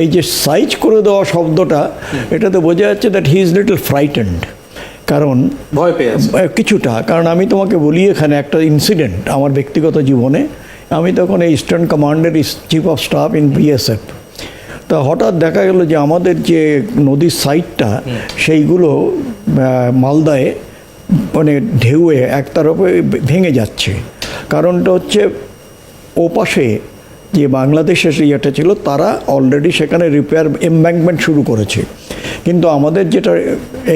এই যে সাইজ করে দেওয়া শব্দটা এটাতে বোঝা যাচ্ছে that he is little frightened কারণ ভয় পেয়ে কিছুটা কারণ আমি তোমাকে বলি এখানে একটা ইনসিডেন্ট আমার ব্যক্তিগত জীবনে। আমি তখন এই ইস্টার্ন কমান্ডের chief of staff in BSF তা হঠাৎ দেখা গেল যে আমাদের যে নদীর সাইডটা সেইগুলো মালদায় মানে ঢেউয়ে একতরফে ভেঙে যাচ্ছে। কারণটা হচ্ছে ওপাশে যে বাংলাদেশের ইয়েটা ছিল, তারা অলরেডি সেখানে রিপেয়ার এমব্যাঙ্কমেন্ট শুরু করেছে। কিন্তু আমাদের যেটা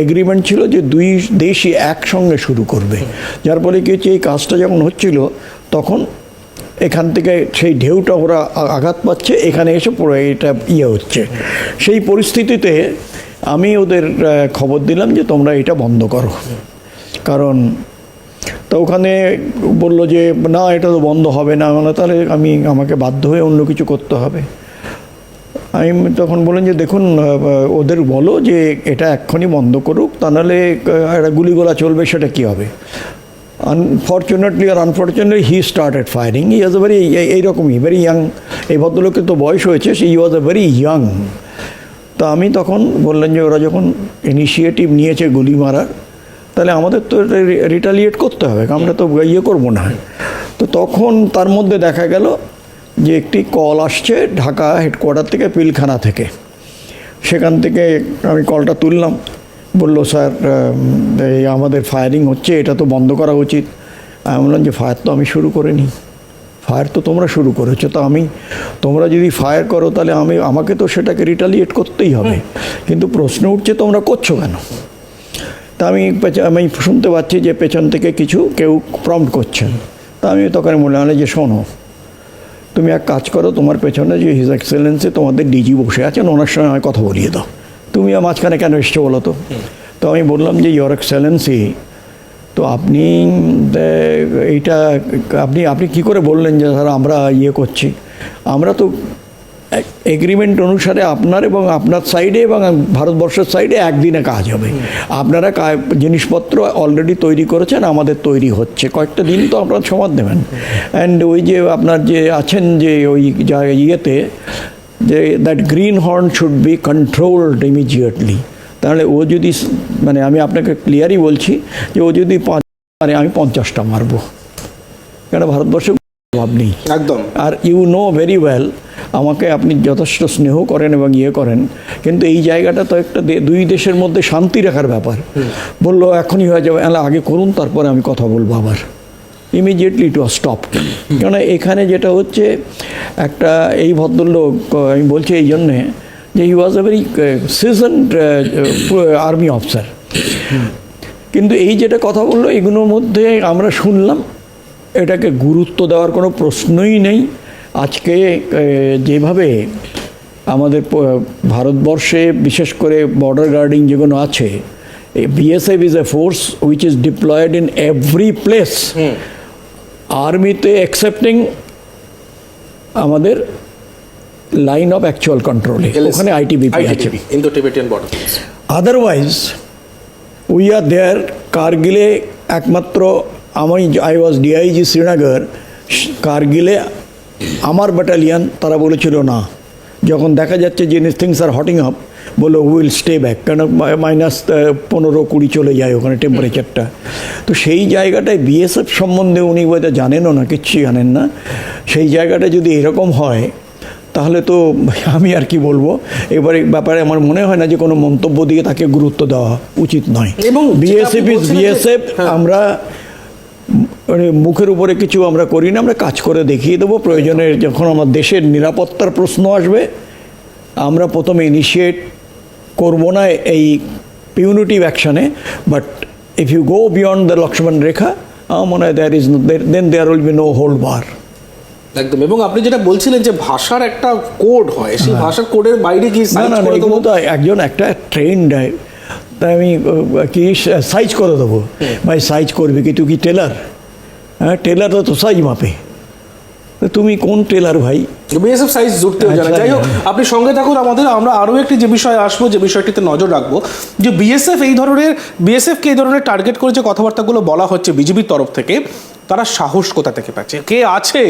এগ্রিমেন্ট ছিল যে দুই দেশই একসঙ্গে শুরু করবে। যার ফলে কি হচ্ছে এই কাজটা যখন হচ্ছিল, তখন এখান থেকে সেই ঢেউটা ওরা আঘাত পাচ্ছে, এখানে এসে পুরো এটা ইয়ে হচ্ছে। সেই পরিস্থিতিতে আমি ওদের খবর দিলাম যে তোমরা এটা বন্ধ করো। কারণ তো ওখানে বলল যে, না, এটা তো বন্ধ হবে না। মানে তাহলে আমি, আমাকে বাধ্য হয়ে অন্য কিছু করতে হবে। আমি তখন বললেন যে, দেখুন ওদের বলো যে, এটা এক্ষুনি বন্ধ করুক, তা নাহলে একটা গুলিগোলা চলবে, সেটা কী হবে? Unfortunately R unfortunately he started firing he was a very এইরকমই ভেরি ইয়াং এই ভদ্রলোকের তো বয়স হয়েছে সে ই ওয়াজ এ ভেরি ইয়াং তা আমি তখন বললেন যে, ওরা যখন ইনিশিয়েটিভ নিয়েছে গুলি মারার তাহলে আমাদের তো রিটালিয়েট করতে হবে আমরা তো ইয়ে করব না। তো তখন তার মধ্যে দেখা গেল যে একটি কল আসছে ঢাকা হেডকোয়ার্টার থেকে পিলখানা থেকে। সেখান থেকে আমি কলটা তুললাম, বলল, স্যার এই আমাদের ফায়ারিং হচ্ছে, এটা তো বন্ধ করা উচিত। আমি বললাম যে ফায়ার তো আমি শুরু করিনি। ফায়ার তো তোমরা শুরু করেছ, তো আমি, তোমরা যদি ফায়ার করো, তাহলে আমি, আমাকে তো সেটাকে রিটালিয়েট করতেই হবে। কিন্তু প্রশ্ন উঠছে, তোমরা করছ কেন? তা আমি আমি শুনতে পাচ্ছি যে পেছন থেকে কিছু কেউ প্রম্পট করছেন। তা আমি তখন মনে হলো যে শোনো, তুমি এক কাজ করো, তোমার পেছনে যে হিজ এক্সেলেন্সে তোমাদের ডিজি বসে আছেন, ওনার সঙ্গে আমায় কথা বলিয়ে দাও। তুমি মাঝখানে কেন এসছো বলো তো? তো আমি বললাম যে ইয়র এক্সেলেন্সি তো আপনি এইটা, আপনি আপনি কি করে বললেন যে, স্যার, আমরা ইয়ে করছি? আমরা তো এগ্রিমেন্ট অনুসারে আপনার এবং আপনার সাইডে এবং ভারতবর্ষের সাইডে একদিনে কাজ হবে। আপনারা জিনিসপত্র অলরেডি তৈরি করেছেন আমাদের তৈরি হচ্ছে। কয়েকটা দিন তো আপনারা সময় দেবেন। অ্যান্ড ওই যে আপনার যে আছেন যে ওই যা ইয়েতে যে that green horn should be controlled immediately তাহলে ও যদি মানে আমি আপনাকে ক্লিয়ারই বলছি যে ও যদি পাঁচ মানে আমি পঞ্চাশটা মারবো। কেন? ভারতবর্ষে অভাব নেই। একদম। আর ইউ নো ভেরি ওয়েল আমাকে আপনি যথেষ্ট স্নেহ করেন এবং ইয়ে করেন। কিন্তু এই জায়গাটা তো একটা দুই দেশের মধ্যে শান্তি রাখার ব্যাপার। বলল, এখনই হয়ে যাবে। আগে করুন, তারপরে আমি কথা বলব আবার। ইমিডিয়েটলি টু স্টপ কেন এখানে যেটা হচ্ছে, একটা এই ভদ্রলোক, আমি বলছি এই জন্যে যে he was a very seasoned army officer কিন্তু এই যেটা কথা বলল, এগুলোর মধ্যে আমরা শুনলাম, এটাকে গুরুত্ব দেওয়ার কোনো প্রশ্নই নেই। আজকে যেভাবে আমাদের ভারতবর্ষে বিশেষ করে বর্ডার গার্ডিং যেগুলো আছে BSF is a force which is deployed in every place আর্মিতে অ্যাকসেপ্টিং আমাদের লাইন অফ অ্যাকচুয়াল কন্ট্রোলে ওখানে আইটিবিপি আছে। Indo Tibetan border otherwise we are there কার্গিলে একমাত্র আমি আই ওয়াজ ডিআইজি শ্রীনগর কার্গিলে আমার ব্যাটালিয়ান তারা বলেছিল না। যখন দেখা যাচ্ছে যে থিংস আর হটিং আপ বলো উইল স্টে ব্যাক কেন মাইনাস পনেরো কুড়ি চলে যায় ওখানে টেম্পারেচারটা তো সেই জায়গাটায় বিএসএফ সম্বন্ধে উনি বোধহয় জানেনও না কিচ্ছু জানেন না। সেই জায়গাটা যদি এরকম হয় তাহলে তো আমি আর কি বলব? এবারে ব্যাপারে আমার মনে হয় না যে কোনো মন্তব্য দিয়ে তাকে গুরুত্ব দেওয়া উচিত নয়। এবং বিএসএফ ইজ বিএসএফ। আমরা মানে মুখের উপরে কিছু আমরা করি না আমরা কাজ করে দেখিয়ে দেবো। প্রয়োজনে যখন আমার দেশের নিরাপত্তার প্রশ্ন আসবে আমরা প্রথমে ইনিশিয়েট করব না এই পিউনিটিভ অ্যাকশনে but if you go beyond the Lakshman rekha আমার মনে হয় there is then there will be no hold bar একদম এবং আপনি যেটা বলছিলেন যে ভাষার একটা কোড হয় সেই ভাষার কোডের বাইরে কি হ্যাঁ। না না একজন একটা ট্রেন্ড তাই আমি কি সাইজ করে দেবো? ভাই সাইজ করবি কি? তুই কি টেলার? হ্যাঁ টেলার তো সাইজ মাপে। তুমি কোন টেলার ভাই? বিএসএফ সাইজ জুড়তেও জানে আচ্ছা, যাই হোক আপনি সঙ্গে থাকুন আমাদের আমরা আরও একটি যে বিষয়ে আসব যে বিষয়টিতে নজর রাখব যে বিএসএফ এই ধরনের বিএসএফকে এই ধরনের টার্গেট করে যে কথাবার্তাগুলো বলা হচ্ছে বিজেপির তরফ থেকে তারা সাহস কোথা থেকে পাচ্ছে? কে আছে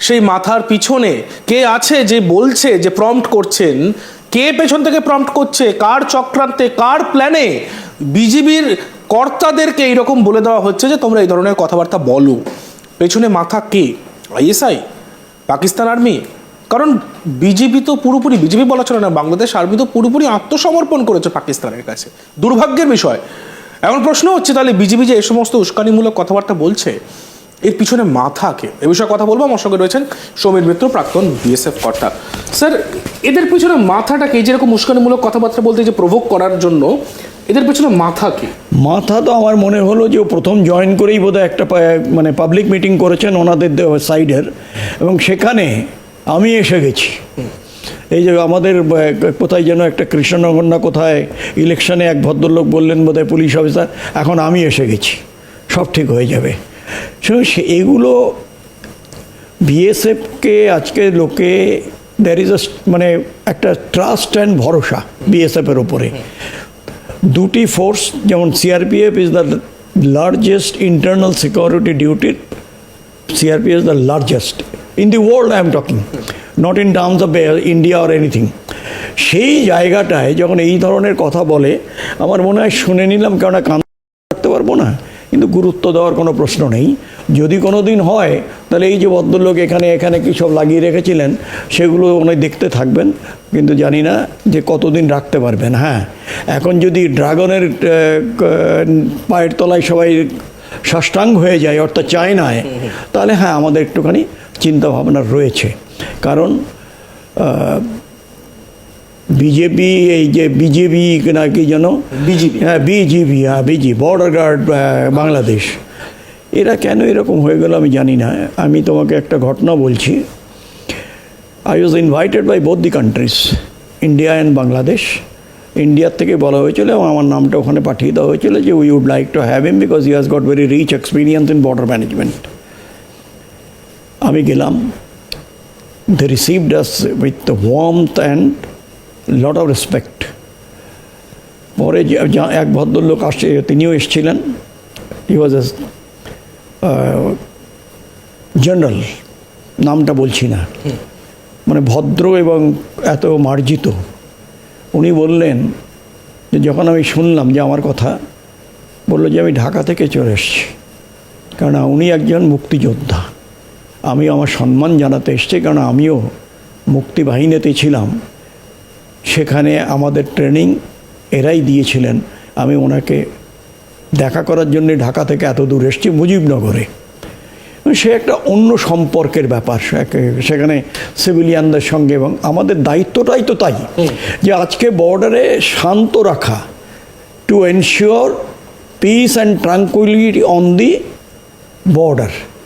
সেই মাথার পিছনে? কে আছে যে বলছে যে প্রম্পট করছেন? কে পেছন থেকে প্রম্পট করছে? কার চক্রান্তে? কার প্ল্যানে বিজেপির কর্তাদেরকে এইরকম বলে দেওয়া হচ্ছে যে তোমরা এই ধরনের কথাবার্তা বলো। পেছনে মাথা কে? আইএসআই? পাকিস্তান আর্মি? কারণ বিজেপি তো পুরোপুরি বিজেপি বলা চলে না, বাংলাদেশ আর্মি তো পুরোপুরি আত্মসমর্পণ করেছে পাকিস্তানের কাছে। দুর্ভাগ্যের বিষয়। এমন প্রশ্ন হচ্ছে তাহলে বিজেপি যে এই সমস্ত উস্কানিমূলক কথাবার্তা বলছে এর পিছনে মাথা কে? এ বিষয়ে কথা বলব। আমার সঙ্গে রয়েছেন সমীর মিত্র, প্রাক্তন বিএসএফ কর্তা। স্যার, এদের পিছনে মাথাটা মাথাটাকে যেরকম উস্কানিমূলক কথাবার্তা বলতে যে প্রভোগ করার জন্য, এদের পেছনে মাথা কি? মাথা তো আমার মনে হলো যে ও প্রথম জয়েন করেই বোধহয় একটা মানে পাবলিক মিটিং করেছেন ওনাদের সাইডের এবং সেখানে আমি এসে গেছি। এই যে আমাদের কোথায় যেন একটা কৃষ্ণনগর না কোথায় ইলেকশনে এক ভদ্রলোক বললেন বোধহয় পুলিশ অফিসার এখন আমি এসে গেছি। সব ঠিক হয়ে যাবে। সো এগুলো বিএসএফকে আজকে লোকে দ্যার ইজ মানে একটা ট্রাস্ট অ্যান্ড ভরসা বিএসএফের ওপরে দুটি ফোর্স যেমন CRPF is the largest internal security duty CRPF the largest in the world I am talking not in terms of India or anything সেই জায়গাটায় যখন এই ধরনের কথা বলে, আমার মনে হয় শুনে নিলাম, কেননা কান রাখতে পারব না। কিন্তু গুরুত্ব দেওয়ার কোনো প্রশ্ন নেই। যদি কোনো দিন হয়, তাহলে এই যে ভদ্রলোক এখানে এখানে কী সব লাগিয়ে রেখেছিলেন, সেগুলো উনি দেখতে থাকবেন, কিন্তু জানি না যে কতদিন রাখতে পারবেন। হ্যাঁ এখন যদি ড্রাগনের পায়ের তলায় সবাই সাষ্টাঙ্গ হয়ে যায়, অর্থাৎ চায়নায়, তাহলে হ্যাঁ আমাদের একটুখানি চিন্তা ভাবনা রয়েছে। কারণ বিজেপি এই যে বিজেপি না কি যেন? বিজিবি হ্যাঁ বিজিবি হ্যাঁ বিজি বর্ডার গার্ড বাংলাদেশ এরা কেন এরকম হয়ে গেল আমি জানি না। আমি তোমাকে একটা ঘটনা বলছি। I was invited by both the countries India and Bangladesh ইন্ডিয়ার থেকে বলা হয়েছিল এবং আমার নামটা ওখানে পাঠিয়ে দেওয়া হয়েছিল যে we would like to have him because he has got very rich experience in border management আমি গেলাম। They received us with the warmth and lot of respect পরে এক ভদ্রলোক আসছে তিনিও এসেছিলেন। হি ওয়াজ এ জেনারেল নামটা বলছি না। মানে ভদ্র এবং এত মার্জিত। উনি বললেন যে, যখন আমি শুনলাম যে আমার কথা, বলল যে আমি ঢাকা থেকে চলে এসেছি। কেননা উনি একজন মুক্তিযোদ্ধা। আমি আমার সম্মান জানাতে এসেছি কারণ আমিও মুক্তিবাহিনীতে ছিলাম। সেখানে আমাদের ট্রেনিং এরাই দিয়েছিলেন। আমি ওনাকে দেখা করার জন্য ঢাকা থেকে এত দূর এসেছি মুজিবনগরে। সে একটা অন্য সম্পর্কের ব্যাপার। সেখানে সিভিলিয়ানদের সঙ্গে এবং আমাদের দায়িত্বটাই তো তাই। যে আজকে বর্ডারে শান্ত রাখা to ensure peace and tranquillity on the border